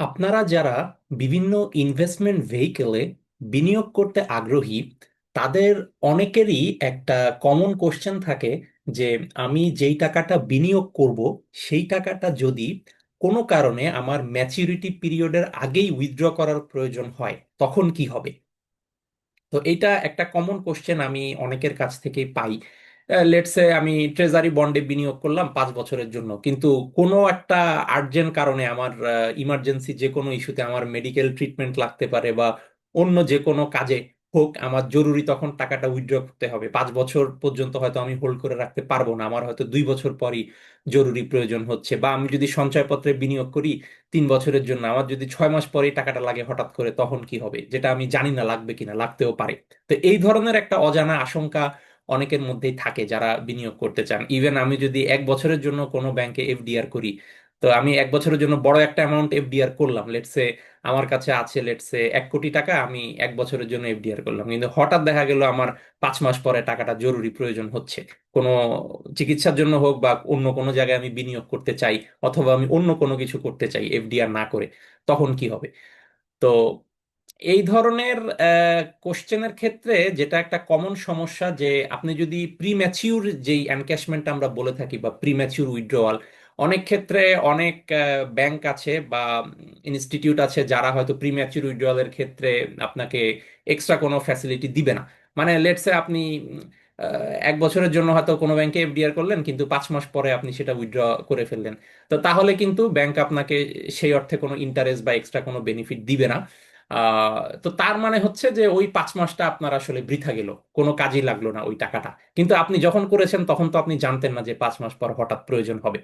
আপনারা যারা বিভিন্ন ইনভেস্টমেন্ট ভেহিকেলে বিনিয়োগ করতে আগ্রহী, তাদের অনেকেরই একটা কমন কোশ্চেন থাকে যে, আমি যেই টাকাটা বিনিয়োগ করব, সেই টাকাটা যদি কোনো কারণে আমার ম্যাচিউরিটি পিরিয়ডের আগেই উইথড্র করার প্রয়োজন হয়, তখন কি হবে? তো এটা একটা কমন কোশ্চেন আমি অনেকের কাছ থেকে পাই। লেটসে আমি ট্রেজারি বন্ডে বিনিয়োগ করলাম পাঁচ বছরের জন্য। কিন্তু কোনো একটা আর্জেন্ট কারণে আমার ইমার্জেন্সি যে কোনো ইস্যুতে আমার মেডিকেল ট্রিটমেন্ট লাগতে পারে বা অন্য যে কোনো কাজে হোক, আমার জরুরি তখন টাকাটা উইথড্র করতে হবে। পাঁচ বছর পর্যন্ত হয়তো আমি হোল্ড করে রাখতে পারব না। আমার হয়তো দুই বছর পরই জরুরি প্রয়োজন হচ্ছে। বা আমি যদি সঞ্চয়পত্রে বিনিয়োগ করি তিন বছরের জন্য, আমার যদি ছয় মাস পরেই টাকাটা লাগে হঠাৎ করে, তখন কি হবে? যেটা আমি জানি না লাগবে কিনা, লাগতেও পারে। তো এই ধরনের একটা অজানা আশঙ্কা অনেকের মধ্যেই থাকে যারা বিনিয়োগ করতে চান। ইভেন আমি যদি এক বছরের জন্য কোনো ব্যাংকে এফডিআর করি, তো আমি এক বছরের জন্য বড় একটা অ্যামাউন্ট এফডিআর করলাম। লেটসে আমার কাছে আছে লেটসে এক কোটি টাকা, আমি এক বছরের জন্য এফডিআর করলাম। কিন্তু হঠাৎ দেখা গেল আমার পাঁচ মাস পরে টাকাটা জরুরি প্রয়োজন হচ্ছে। কোনো চিকিৎসার জন্য হোক বা অন্য কোনো জায়গায় আমি বিনিয়োগ করতে চাই, অথবা আমি অন্য কোনো কিছু করতে চাই এফডিআর না করে, তখন কি হবে? তো এই ধরনের কোশ্চেনের ক্ষেত্রে যেটা একটা কমন সমস্যা যে আপনি যদি প্রি ম্যাচিউর যেই এনক্যাশমেন্ট আমরা বলে থাকি বা প্রি ম্যাচিউর উইথড্রওয়াল অনেক ক্ষেত্রে অনেক ব্যাংক আছে বা ইনস্টিটিউট আছে যারা হয়তো প্রি ম্যাচিউর উইথড্রওয়ালের ক্ষেত্রে আপনাকে এক্সট্রা কোনো ফ্যাসিলিটি দিবে না। মানে লেটসে আপনি এক বছরের জন্য হয়তো কোনো ব্যাংকে এফডিআর করলেন কিন্তু পাঁচ মাস পরে আপনি সেটা উইথড্র করে ফেললেন। তো তাহলে কিন্তু ব্যাংক আপনাকে সেই অর্থে কোনো ইন্টারেস্ট বা এক্সট্রা কোনো বেনিফিট দিবে না। তো তার মানে হচ্ছে যে ওই পাঁচ মাসটা আপনার আসলে বৃথা গেল, কোনো কাজই লাগল না ওই টাকাটা। কিন্তু আপনি যখন করেছেন তখন তো আপনি জানতেন না যে পাঁচ মাস পর হঠাৎ প্রয়োজন হবে।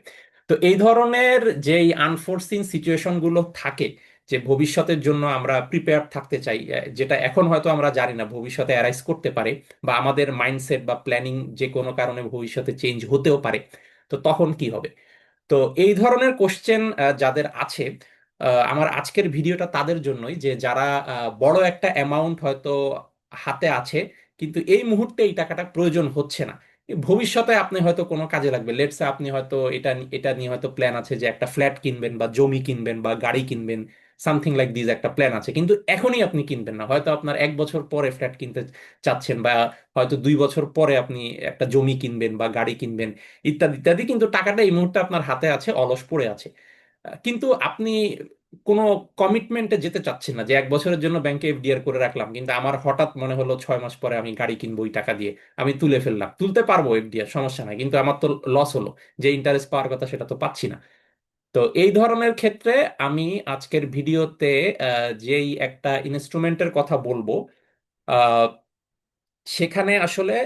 তো এই ধরনের যেই আনফোর্সিন সিচুয়েশনগুলো থাকে, যে ভবিষ্যতের জন্য আমরা প্রিপেয়ার থাকতে চাই যেটা এখন হয়তো আমরা জানি না, ভবিষ্যতে অ্যারাইজ করতে পারে বা আমাদের মাইন্ডসেট বা প্ল্যানিং যে কোনো কারণে ভবিষ্যতে চেঞ্জ হতেও পারে, তো তখন কি হবে? তো এই ধরনের কোশ্চেন যাদের আছে আমার আজকের ভিডিওটা তাদের জন্যই যে যারা বড় একটা অ্যামাউন্ট হয়তো হাতে আছে, কিন্তু এই মুহূর্তে এই টাকাটা প্রয়োজন হচ্ছে না। ভবিষ্যতে আপনি হয়তো কোনো কাজে লাগবে। লেটসে আপনি হয়তো এটা এটা নিয়ে হয়তো প্ল্যান আছে যে একটা ফ্ল্যাট কিনবেন বা জমি কিনবেন বা গাড়ি কিনবেন সামথিং লাইক দিস একটা প্ল্যান আছে। কিন্তু এখনই আপনি কিনবেন না। হয়তো আপনার এক বছর পরে ফ্ল্যাট কিনতে চাচ্ছেন বা হয়তো দুই বছর পরে আপনি একটা জমি কিনবেন বা গাড়ি কিনবেন, ইত্যাদি ইত্যাদি। কিন্তু টাকাটা এই মুহূর্তে আপনার হাতে আছে, অলস পড়ে আছে। কিন্তু আপনি কোনো কমিটমেন্টে যেতে চাচ্ছেন না যে এক বছরের জন্য ব্যাংকে এফডিআর করে রাখলাম, কিন্তু আমার হঠাৎ মনে হলো ছয় মাস পরে আমি গাড়ি কিনবো ওই টাকা দিয়ে আমি তুলে ফেললাম। তুলতে পারব এফডিআর সমস্যা নাই, কিন্তু আমার তো লস হলো, যে ইন্টারেস্ট পাওয়ার কথা সেটা তো পাচ্ছি না। তো এই ধরনের ক্ষেত্রে আমি আজকের ভিডিওতে যেই একটা ইনস্ট্রুমেন্টের কথা বলব সেখানে আসলে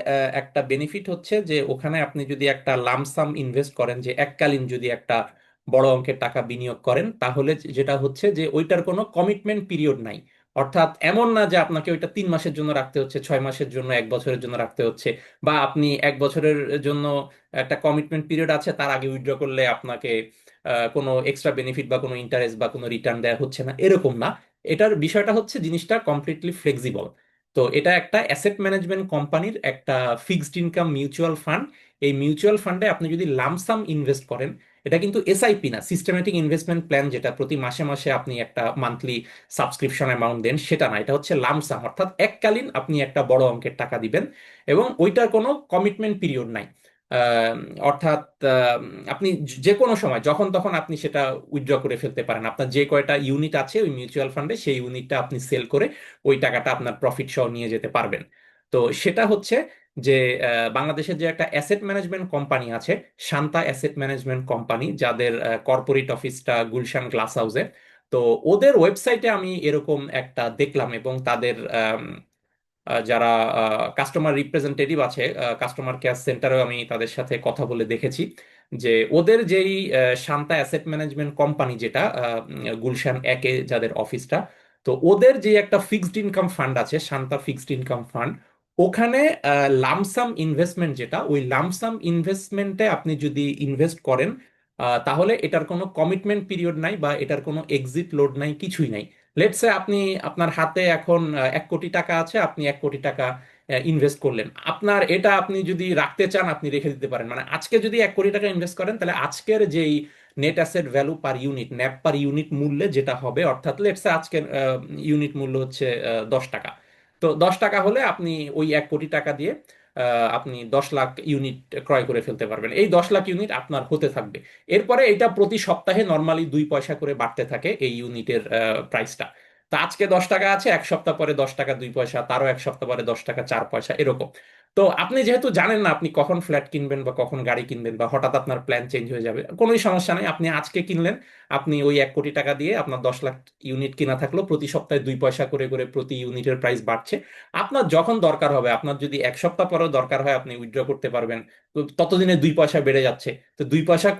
একটা বেনিফিট হচ্ছে যে ওখানে আপনি যদি একটা লামসাম ইনভেস্ট করেন, যে এককালীন যদি একটা বড় অঙ্কের টাকা বিনিয়োগ করেন, তাহলে যেটা হচ্ছে যে, ওইটার কোনো কমিটমেন্ট পিরিয়ড নাই। অর্থাৎ এমন না যে, আপনাকে ওইটা তিন মাসের জন্য রাখতে হচ্ছে, ছয় মাসের জন্য, এক বছরের জন্য রাখতে হচ্ছে, বা আপনি এক বছরের জন্য একটা কমিটমেন্ট পিরিয়ড আছে, তার আগে উইথড্র করলে আপনাকে কোনো এক্সট্রা বেনিফিট বা কোনো ইন্টারেস্ট বা কোনো রিটার্ন দেওয়া হচ্ছে না, এরকম না। এটার বিষয়টা হচ্ছে জিনিসটা কমপ্লিটলি ফ্লেক্সিবল তো এটা একটা অ্যাসেট ম্যানেজমেন্ট কোম্পানির একটা ফিক্সড ইনকাম মিউচুয়াল ফান্ড এই মিউচুয়াল ফান্ডে আপনি যদি লামসাম ইনভেস্ট করেন এটা কিন্তু এসআইপি না সিস্টেমেটিক ইনভেস্টমেন্ট প্ল্যান যেটা প্রতি মাসে মাসে আপনি একটা মান্থলি সাবস্ক্রিপশন অ্যামাউন্ট দেন, সেটা না, এটা হচ্ছে লামসাম অর্থাৎ এককালীন আপনি একটা বড় অঙ্কের টাকা দিবেন এবং ওইটার কোনো কমিটমেন্ট পিরিয়ড নাই। অর্থাৎ আপনি যে কোনো সময়, যখন তখন আপনি সেটা উইথড্র করে ফেলতে পারেন। আপনার যে কয়টা ইউনিট আছে ওই মিউচুয়াল ফান্ডে সেই ইউনিটটা আপনি সেল করে ওই টাকাটা আপনার প্রফিট সহ নিয়ে যেতে পারবেন। তো সেটা হচ্ছে যে বাংলাদেশের যে একটা অ্যাসেট ম্যানেজমেন্ট কোম্পানি আছে, শান্তা অ্যাসেট ম্যানেজমেন্ট কোম্পানি যাদের কর্পোরেট অফিসটা গুলশান গ্লাস হাউসে তো ওদের ওয়েবসাইটে আমি এরকম একটা দেখলাম এবং তাদের যারা কাস্টমার রিপ্রেজেন্টেটিভ আছে কাস্টমার কেয়ার সেন্টারেও আমি তাদের সাথে কথা বলে দেখেছি যে, ওদের যেই শান্তা অ্যাসেট ম্যানেজমেন্ট কোম্পানি যেটা গুলশান একে যাদের অফিসটা তো ওদের যে একটা ফিক্সড ইনকাম ফান্ড আছে, শান্তা ফিক্সড ইনকাম ফান্ড ওখানে লামসাম ইনভেস্টমেন্ট যেটা, ওই লামসাম ইনভেস্টমেন্টে আপনি যদি ইনভেস্ট করেন তাহলে এটার কোনো কমিটমেন্ট পিরিয়ড নাই বা এটার কোনো এক্সিট লোড নাই, কিছুই নাই। লেটসে আপনি, আপনার হাতে এখন এক কোটি টাকা আছে, আপনি এক কোটি টাকা ইনভেস্ট করলেন। আপনার এটা আপনি যদি রাখতে চান, আপনি রেখে দিতে পারেন। মানে আজকে যদি এক কোটি টাকা ইনভেস্ট করেন, তাহলে আজকের যেই net asset value per unit NAV per unit মূল্যে যেটা হবে, অর্থাৎ লেটসে আজকের ইউনিট মূল্য হচ্ছে দশ টাকা। তো দশ টাকা হলে আপনি ওই এক কোটি টাকা দিয়ে আপনি দশ লাখ ইউনিট ক্রয় করে ফেলতে পারবেন। এই দশ লাখ ইউনিট আপনার হতে থাকবে। এরপরে এটা প্রতি সপ্তাহে নর্মালি দুই পয়সা করে বাড়তে থাকে এই ইউনিটের প্রাইসটা তা আজকে দশ টাকা আছে, এক সপ্তাহ পরে দশ টাকা দুই পয়সা, তারও এক সপ্তাহ পরে দশ টাকা, চার পয়সা, এরকম। তো আপনি যেহেতু জানেন না আপনি কখন ফ্ল্যাট কিনবেন বা কখন গাড়ি কিনবেন বা হঠাৎ আপনার প্ল্যান চেঞ্জ হয়ে যাবে, কোনোই সমস্যা নেই। আপনি আজকে কিনলেন, আপনি ওই এক কোটি টাকা দিয়ে আপনার দশ লাখ ইউনিট কিনা থাকল, প্রতি সপ্তাহে দুই পয়সা করে করে প্রতি ইউনিটের প্রাইস বাড়ছে। আপনার যখন দরকার হবে, আপনার যদি এক সপ্তাহ পরেও দরকার হয়, আপনি উইথড্র করতে পারবেন। ততদিনে দুই পয়সা বেড়ে যাচ্ছে। তো দুই পয়সা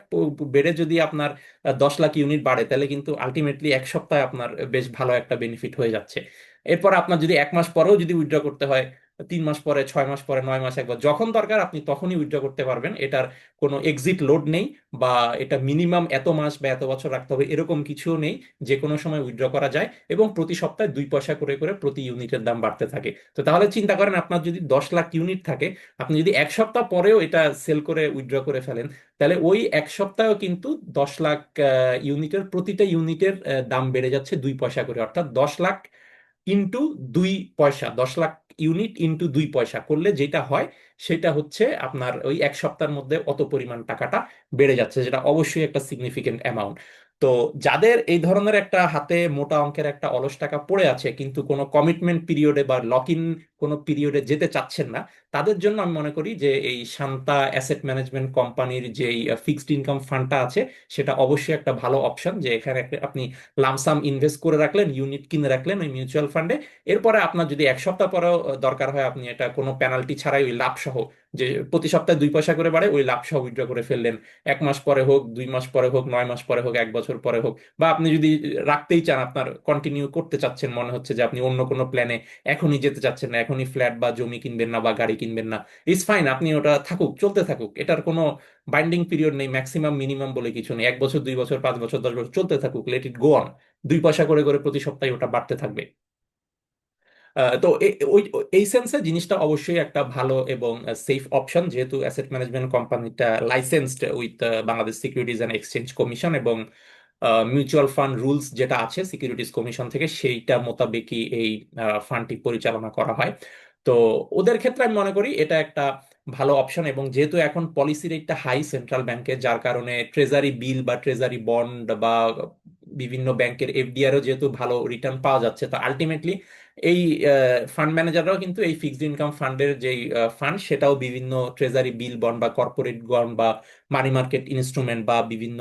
বেড়ে যদি আপনার দশ লাখ ইউনিট বাড়ে, তাহলে কিন্তু আলটিমেটলি এক সপ্তাহে আপনার বেশ ভালো একটা বেনিফিট হয়ে যাচ্ছে। এরপর আপনার যদি এক মাস পরেও যদি উইথড্র করতে হয় তিন মাস পরে, ছয় মাস পরে, নয় মাস একবার, যখন দরকার আপনি তখনই উইথড্র করতে পারবেন। এটার কোনো এক্সিট লোড নেই বা এটা মিনিমাম এত মাস বা এত বছর রাখতে হবে এরকম কিছুও নেই। যে কোনো সময় উইথড্র করা যায় এবং প্রতি সপ্তাহে দুই পয়সা করে করে প্রতি ইউনিটের দাম বাড়তে থাকে। তো তাহলে চিন্তা করেন আপনার যদি দশ লাখ ইউনিট থাকে, আপনি যদি এক সপ্তাহ পরেও এটা সেল করে উইথড্র করে ফেলেন, তাহলে ওই এক সপ্তাহেও কিন্তু দশ লাখ ইউনিটের প্রতিটা ইউনিটের দাম বেড়ে যাচ্ছে দুই পয়সা করে। অর্থাৎ দশ লাখ ইন্টু দুই পয়সা, দশ লাখ ইউনিট ইন্টু দুই পয়সা করলে যেটা হয়, সেটা হচ্ছে আপনার ওই এক সপ্তাহের মধ্যে অত পরিমাণ টাকাটা বেড়ে যাচ্ছে, যেটা অবশ্যই একটা সিগনিফিকেন্ট অ্যামাউন্ট তো যাদের এই ধরনের একটা হাতে মোটা অঙ্কের একটা অলস টাকা পড়ে আছে, কিন্তু কোনো কমিটমেন্ট পিরিয়ডে বা লক ইন কোনো পিরিয়ডে যেতে চাচ্ছেন না, তাদের জন্য আমি মনে করি যে এই শান্তা অ্যাসেট ম্যানেজমেন্ট কোম্পানির যে ফিক্সড ইনকাম ফান্ডটা আছে, সেটা অবশ্যই একটা ভালো অপশন যে এখানে আপনি লামসাম ইনভেস্ট করে রাখলেন ইউনিট কিনে রাখলেন ওই মিউচুয়াল ফান্ডে এরপরে আপনার যদি এক সপ্তাহ পরেও দরকার হয় আপনি এটা কোনো পেনাল্টি ছাড়াই ওই লাভ সহ, যে প্রতি সপ্তাহে দুই পয়সা করে বাড়ে, ওই লাভ সহ উইথড্র করে ফেললেন। এক মাস পরে হোক, দুই মাস পরে হোক, নয় মাস পরে হোক, এক বছর পরে হোক, বা আপনি যদি রাখতেই চান আপনার কন্টিনিউ করতে চাচ্ছেন, মনে হচ্ছে যে আপনি অন্য কোনো প্ল্যানে এখনই যেতে চাচ্ছেন না এখনই ফ্ল্যাট বা জমি কিনবেন না বা গাড়ি কিনবেন না ইটস ফাইন আপনি ওটা থাকুক, চলতে থাকুক, এটার কোনো বাইন্ডিং পিরিয়ড নেই ম্যাক্সিমাম মিনিমাম বলে কিছু নেই, এক বছর, দুই বছর, পাঁচ বছর, দশ বছর, চলতে থাকুক লেট ইট গো অন দুই পয়সা করে করে প্রতি সপ্তাহে ওটা বাড়তে থাকবে। তো ওই, এই সেন্সে জিনিসটা অবশ্যই একটা ভালো এবং সেফ অপশন যেহেতু অ্যাসেট ম্যানেজমেন্ট কোম্পানিটা licensed with Bangladesh Securities and Exchange Commission এবং মিউচুয়াল ফান্ড রুলস যেটা আছে সিকিউরিটিজ কমিশন থেকে, সেইটা মোতাবেকই এই ফান্ডটি পরিচালনা করা হয়। তো ওদের ক্ষেত্রে আমি মনে করি এটা একটা ভালো অপশন এবং যেহেতু এখন পলিসি রেটটা হাই সেন্ট্রাল ব্যাংকে যার কারণে ট্রেজারি বিল বা ট্রেজারি বন্ড বা বিভিন্ন ব্যাংকের এফডিআরও যেহেতু ভালো রিটার্ন পাওয়া যাচ্ছে, তো আলটিমেটলি এই ফান্ড ম্যানেজাররাও কিন্তু এই ফিক্সড ইনকাম ফান্ডের যে ফান্ড সেটাও বিভিন্ন ট্রেজারি বিল বন্ড বা কর্পোরেট বন্ড বা মানি মার্কেট ইনস্ট্রুমেন্ট বা বিভিন্ন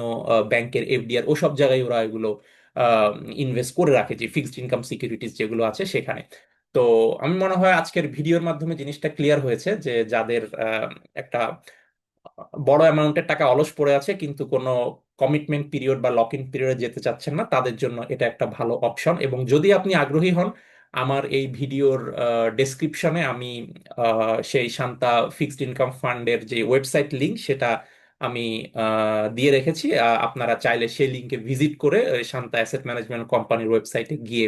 ব্যাংকের এফডিআর ওসব জায়গায় ওরা এগুলো ইনভেস্ট করে রাখে, যে ফিক্সড ইনকাম সিকিউরিটিজ যেগুলো আছে সেখানে। তো আমি মনে হয় আজকের ভিডিওর মাধ্যমে জিনিসটা ক্লিয়ার হয়েছে যে যাদের একটা বড় অ্যামাউন্টের টাকা অলস পড়ে আছে কিন্তু কোনো কমিটমেন্ট পিরিয়ড বা লক ইন পিরিয়ডে যেতে চাচ্ছেন না, তাদের জন্য এটা একটা ভালো অপশন এবং যদি আপনি আগ্রহী হন, আমার এই ভিডিওর ডেসক্রিপশনে আমি সেই শান্তা ফিক্সড ইনকাম ফান্ডের যে ওয়েবসাইট লিঙ্ক সেটা আমি দিয়ে রেখেছি। আপনারা চাইলে সেই লিঙ্কে ভিজিট করে শান্তা অ্যাসেট ম্যানেজমেন্ট কোম্পানির ওয়েবসাইটে গিয়ে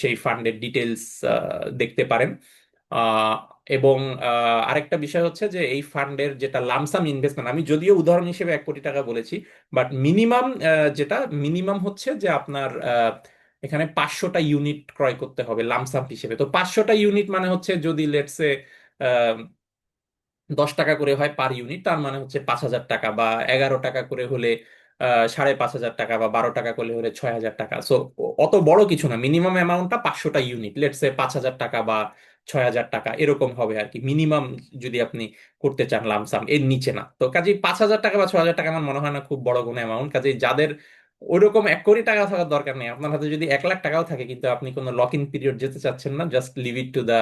সেই ফান্ডের ডিটেলস দেখতে পারেন। এবং আরেকটা বিষয় হচ্ছে যে এই ফান্ডের যেটা লামসাম ইনভেস্টমেন্ট আমি যদিও উদাহরণ হিসেবে এক কোটি টাকা বলেছি বাট মিনিমাম যেটা মিনিমাম হচ্ছে যে আপনার এখানে পাঁচশোটা ইউনিট ক্রয় করতে হবে লামসাম হিসেবে। তো পাঁচশোটা ইউনিট মানে হচ্ছে যদি লেটসে দশ টাকা করে হয় পার ইউনিট তার মানে হচ্ছে পাঁচ হাজার টাকা বা এগারো টাকা করে হলে সাড়ে পাঁচ হাজার টাকা বা বারো টাকা করলে হলে ছয় হাজার টাকা। সো অত বড় কিছু না। মিনিমাম অ্যামাউন্টটা পাঁচশোটা ইউনিট লেটসে পাঁচ হাজার টাকা বা ছয় হাজার টাকা, এরকম হবে আর কি। মিনিমাম যদি আপনি করতে চান লামসাম এর নিচে না। তো কাজেই পাঁচ হাজার টাকা বা ছয় হাজার টাকা আমার মনে হয় না খুব বড় কোনো অ্যামাউন্ট কাজেই যাদের ওইরকম এক কোটি টাকা থাকার দরকার নেই, আপনার হাতে যদি এক লাখ টাকাও থাকে কিন্তু আপনি কোনো লক ইন পিরিয়ড যেতে চাচ্ছেন না just leave it to the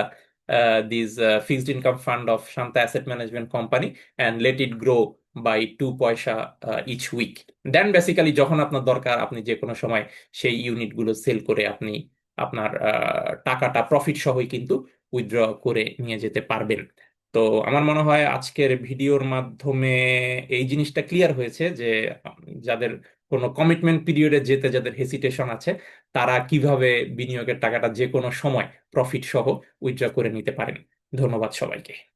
this fixed income fund of Shanta asset management company and let it grow by two paisa each week then basically যখন আপনার দরকার, আপনি যে কোনো সময় সেই ইউনিটগুলো সেল করে আপনি আপনার টাকাটা প্রফিট সহই কিন্তু উইথড্র করে নিয়ে যেতে পারবেন। তো আমার মনে হয় আজকের ভিডিওর মাধ্যমে এই জিনিসটা ক্লিয়ার হয়েছে যে যাদের কোনো কমিটমেন্ট পিরিয়ডে যেতে, যাদের হেসিটেশন আছে, তারা কীভাবে বিনিয়োগের টাকাটা যে কোনো সময় প্রফিট সহ উইথড্র করে নিতে পারেন। ধন্যবাদ সবাইকে।